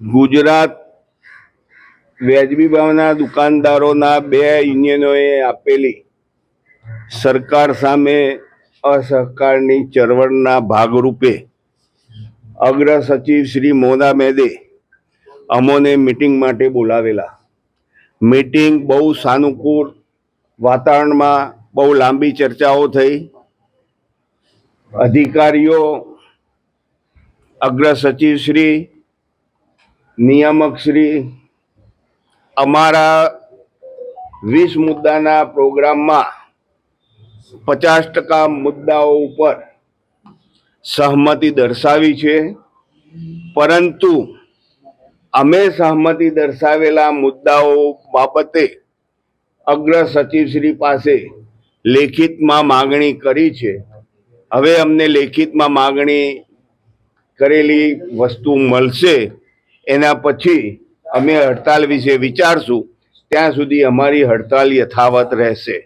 ગુજરાત વ્યાજબી ભાવના દુકાનદારોના બે યુનિયનોએ આપેલી સરકાર સામે અસહકારની ચળવળના ભાગરૂપે અગ્ર સચિવ શ્રી મોના મેદે અમોને મિટિંગ માટે બોલાવેલા. મિટિંગ બહુ સાનુકૂળ વાતાવરણમાં બહુ લાંબી ચર્ચાઓ થઈ. અધિકારીઓ અગ્ર સચિવ શ્રી નિયામક શ્રી અમારા વીસ મુદ્દાના પ્રોગ્રામમાં પચાસ ટકા મુદ્દાઓ ઉપર સહમતિ દર્શાવી છે. પરંતુ અમે સહમતિ દર્શાવેલા મુદ્દાઓ બાબતે અગ્ર સચિવશ્રી પાસે લેખિતમાં માગણી કરી છે. હવે અમને લેખિતમાં માગણી કરેલી વસ્તુ મળશે. એના પછી અમે હડતાલ વિશે વિચારશું ત્યાં સુધી અમારી હડતાલ યથાવત રહેશે.